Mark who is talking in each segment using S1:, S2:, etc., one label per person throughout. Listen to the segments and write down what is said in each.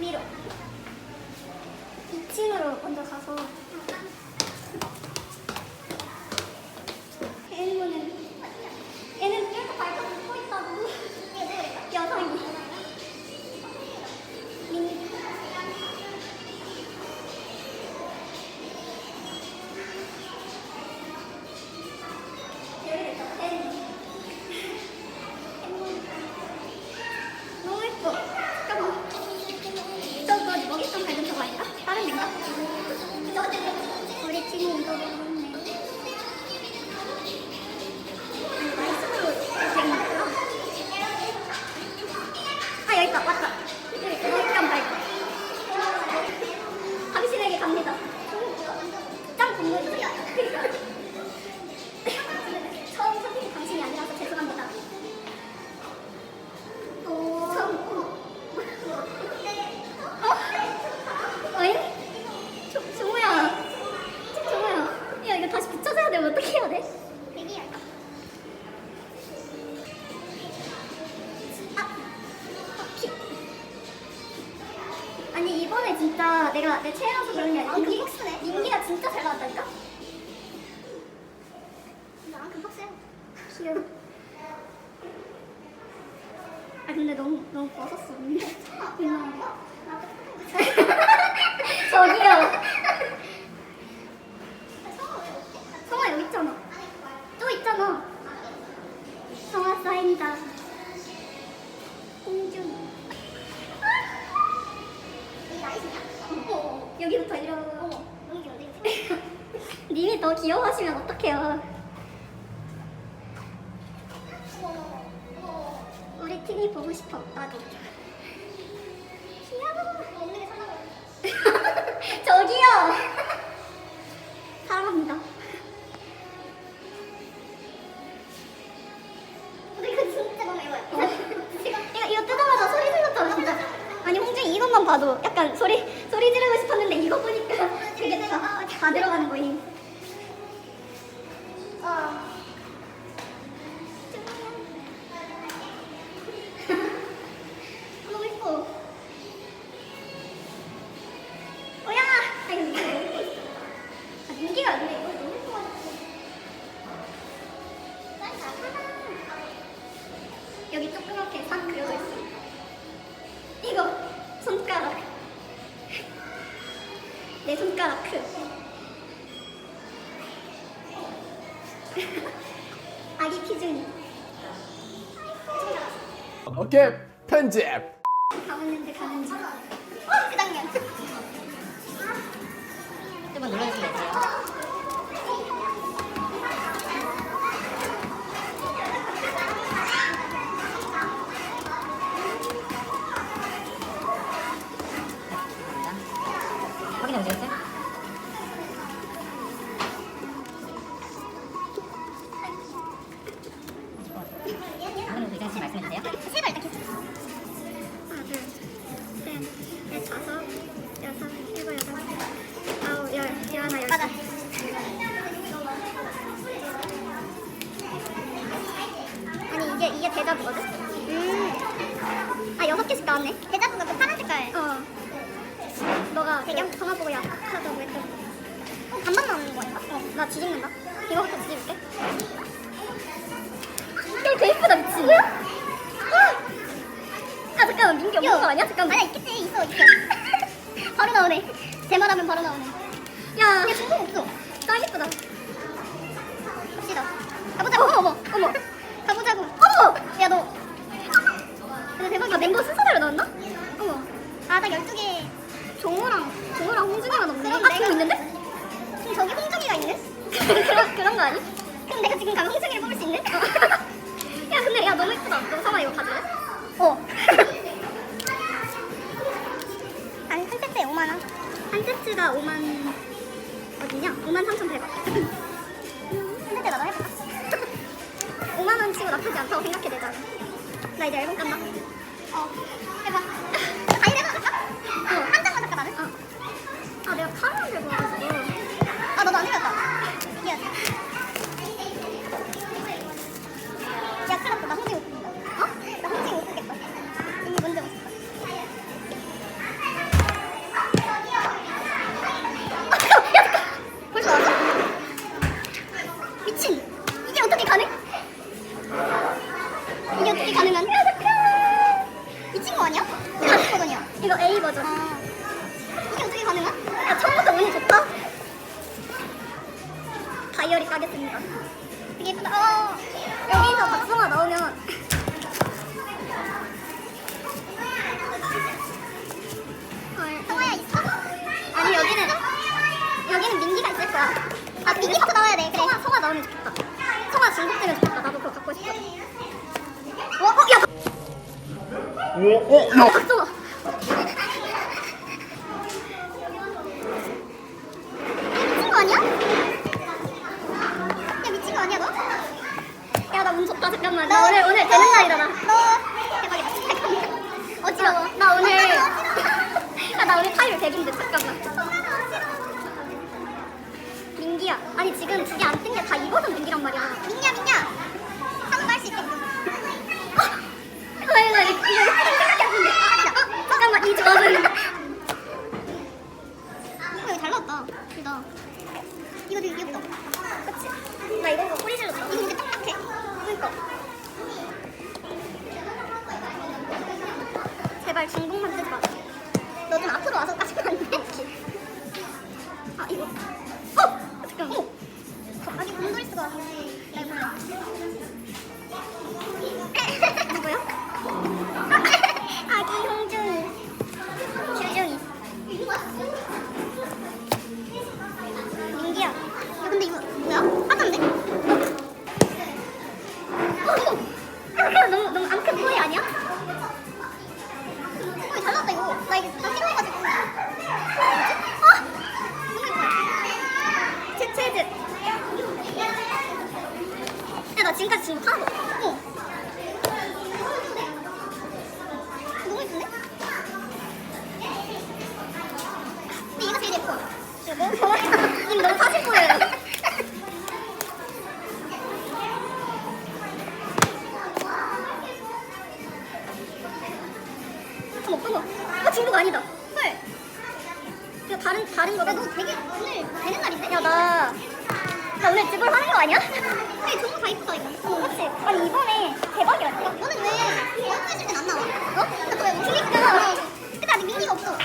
S1: 위로. 2층으로 먼저 가서. 너무 너무 벗었어. 저기요. 성아 여기 있잖아. 또 있잖아. 성아. 이 나이스냐? 어. 여기부터 이러. 귀여운데? 님이 더 귀여워하시면 어떡해요. 팀이 보고 싶어. 나도.
S2: 오케이 편집
S1: 가봤는데 가는지. 어, 그 장면.
S3: 한번 눌러주시면 돼요.
S1: 대자부거든. 음. 아 여섯 개씩 나왔네. 대자부가 그 파란 색깔. 어. 너가 배경 전화 보고 약하다고 했던. 어 반반 나오는 거 아닌가? 어. 나 뒤집는다. 이거부터 뒤집을게. 야, 개 예쁘다, 미친. 아, 잠깐만, 민기 없는 거 아니야? 잠깐만. 아니야, 있겠지, 있어, 있어. 바로 나오네. 제 말하면 바로 나오네. 야, 야, 중복 없어. 짱 예쁘다. 갑시다. 가보자고, 어머, 어머, 어머. 가보자고. 어머! 야, 너. 근데 대박이다. 멤버 순서대로 나왔나? 어머. 아, 나 12개. 종호랑, 종호랑 홍준이만 없네. 아, 지금 있는데? 지금 저기 홍준이가 있네? 그런, 그런 거 아니? 그럼 내가 지금 가면 홍준이를 뽑을 수 있네? 야, 근데 야, 너무 예쁘다. 너 sam아 이거 가져래? 어. 한, 한 세트에 5만원. 한 세트가 5만, 어디냐? 5만 3,100원. 한 세트 나도 해볼 까? 5만원 치고 나쁘지 않다고 생각해, 내가. 나 이제 앨범 깐다. 어. 해봐. 아니 내가 할까? 어. 한 장만 할까 나는? 어. 아 내가 카메라 들고 와가지고. 아 너도 안 들렸다. 미안. 거야. 아 민기부터 나와야 돼. 그래. 성화 성화 나오면 좋겠다. 성화 중독되면 좋겠다. 나도 그거 갖고 싶어. 어, 어, 야,
S2: 어, 어, 야.
S1: 박성화. 미친 거 아니야? 야 미친 거 아니야 너? 야 나운 좋다 잠깐만 나 오늘 오늘 되는 날이다 나. 너 대박이다. 잠깐만. 어지러워. 나 오늘 야 나 오늘 타율 100인데 잠깐만. 아니 지금 두 개 안 뜬 게 다 이거는 민기란 말이야. 민기야 민기야. 한번 할수 있겠어. 제체즈. 야, 나 지금까지 하나도. 없어. 어. 너무 예쁜데? 근데 얘가 제일 예뻐. 님 너무 사실 보여요. 오늘 집을 하는 거 아니야? 근데 정말 다 이쁘다, 이거. 어, 그치? 아니, 이번에 대박이라니까? 너는 왜 연습해줄 땐안 나와? 어? 나왜 웃으니까? 근데 아직 민기가 없어.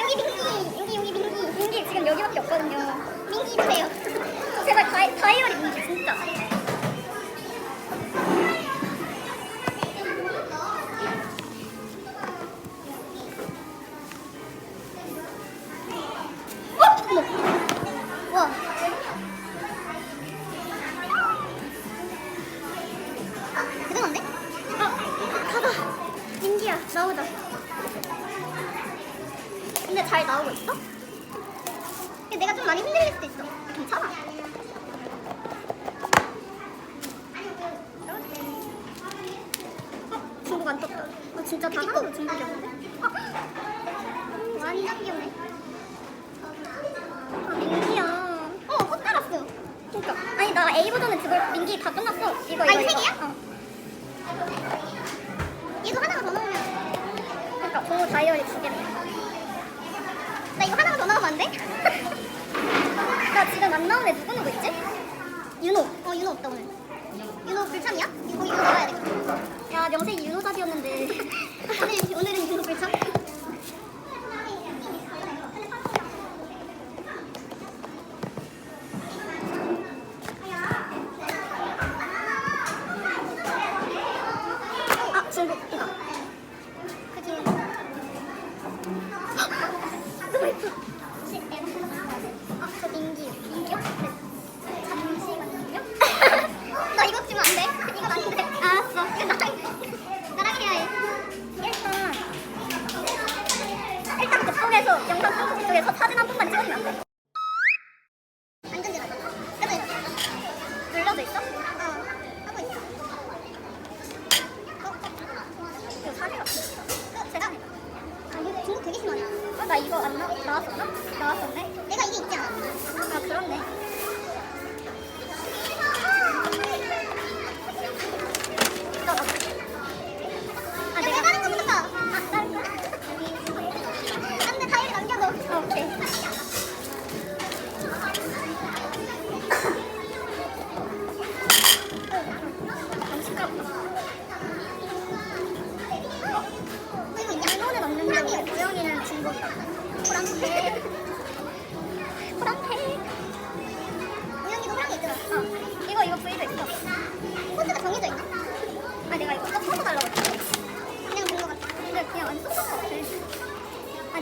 S1: 여기 민기, 여기, 여기 민기. 민기 지금 여기밖에 없거든요. 민기 주세요. 제발 다이, 다이어리 민기, 진짜. 잘 나오고 있어? 내가 좀 많이 흔들릴 수도 있어. 괜찮아. 어, 중국 안 떴다. 어, 진짜 다 하나도 중국이었는데? 어, 음, 완전 귀엽네. 아, 민기야. 어, 꽃 달았어. 그니까. 아니, 나 A 버전은 그걸 민기 다 끝났어. 이거, 이거. 아, 이거 세 개야? 어. 얘도 하나만 더 넣으면. 그니까, 동호 다이어리 두 개네. 나 이거 하나만 더 넣으면 안 돼? 나 지금 안애 누구 누구 있지? 윤호. 어, 윤호 없다, 오늘. 윤호 불참이야? 거기 윤호 나와야 돼. 야, 명색이 윤호답이었는데. 오늘, 오늘은 윤호 불참?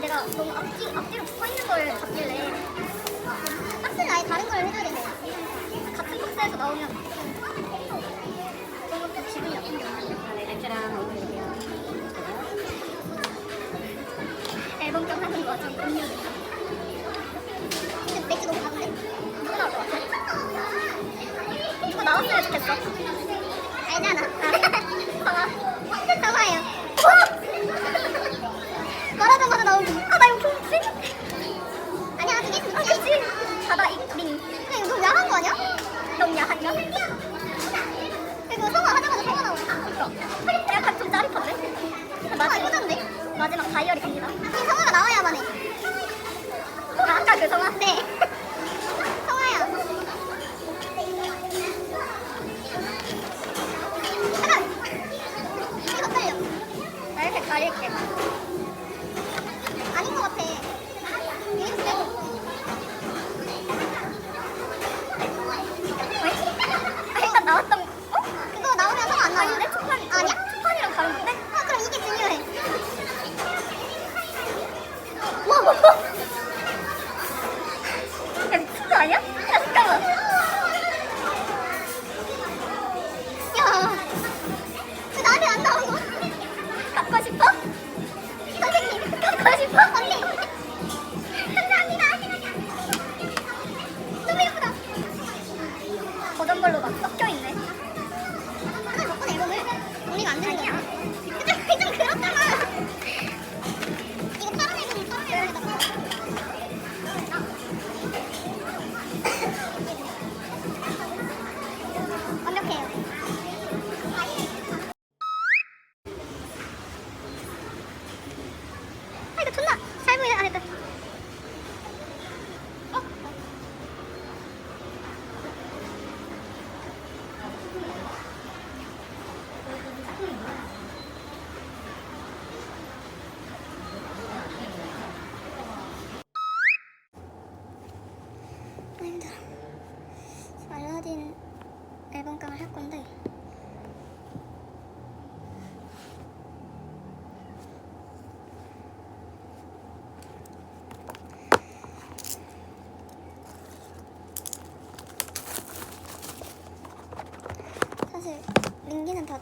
S1: 내가 너무 앞뒤, 앞뒤로 붙어 있는 걸 잡길래 박스는 아예 다른 걸 해줘야 되는 같은 박스에서 나오면 너무 또 기분이 나쁜
S3: 거야.
S1: 앨범 껴하는 거지, 음료는. 근데 맥주 너무 가은데 누가 나올 것 같아? 누가 나왔으면 좋겠어. Thank you.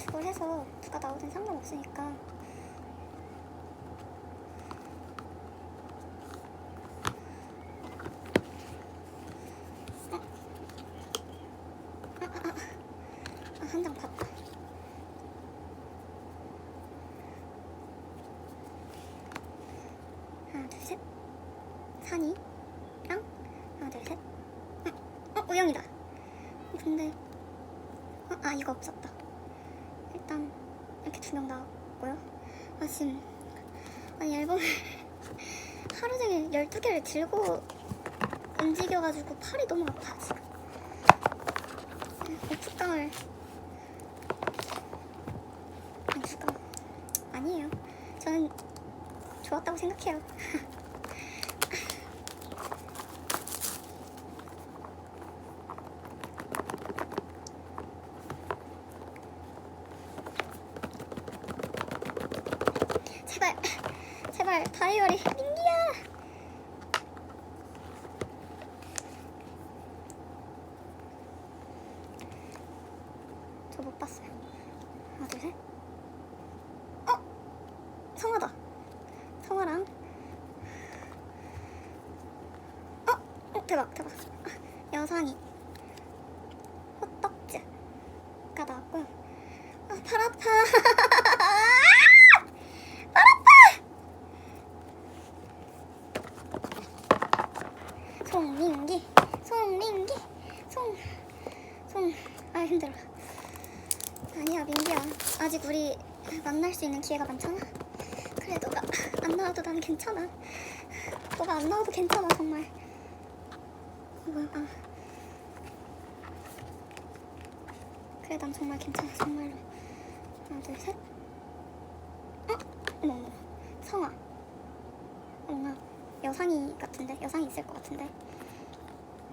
S1: 그걸 해서 누가 나오든 상관없으니까. 아, 아, 아, 한장 봤다. 하나 둘셋. 산이 랑 하나 둘셋. 어, 어, 우영이다. 근데 어, 아 이거 없어. 신경 나갔고요. 아, 지금, 아니, 앨범을 하루 종일 12개를 들고 움직여가지고 팔이 너무 아파, 지금. 네, 고추감을. 고추감. 아, 아니에요. 저는 좋았다고 생각해요. 정말 다이어리 민기야. 송민기 송민기 송 송 아 힘들어. 아니야 민기야. 아직 우리 만날 수 있는 기회가 많잖아. 그래 너가 안 나와도 난 괜찮아. 너가 안 나와도 괜찮아 정말. 뭐야 아. 그래 난 정말 괜찮아 정말로. 하나 둘셋. 어? 어머 어머. 성아. 엄마. 여상이 같은데? 여상이 있을 것 같은데?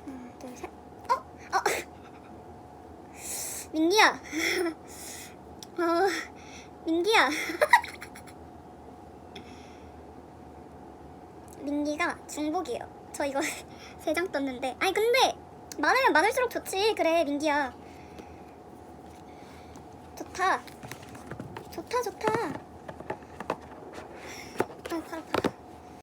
S1: 하나 둘 셋. 어? 어? 민기야. 어 민기야. 민기가 중복이에요. 저 이거 세 장 떴는데. 아니 근데 많으면 많을수록 좋지. 그래 민기야. 좋다. 좋다 좋다. 아이고 팔 아파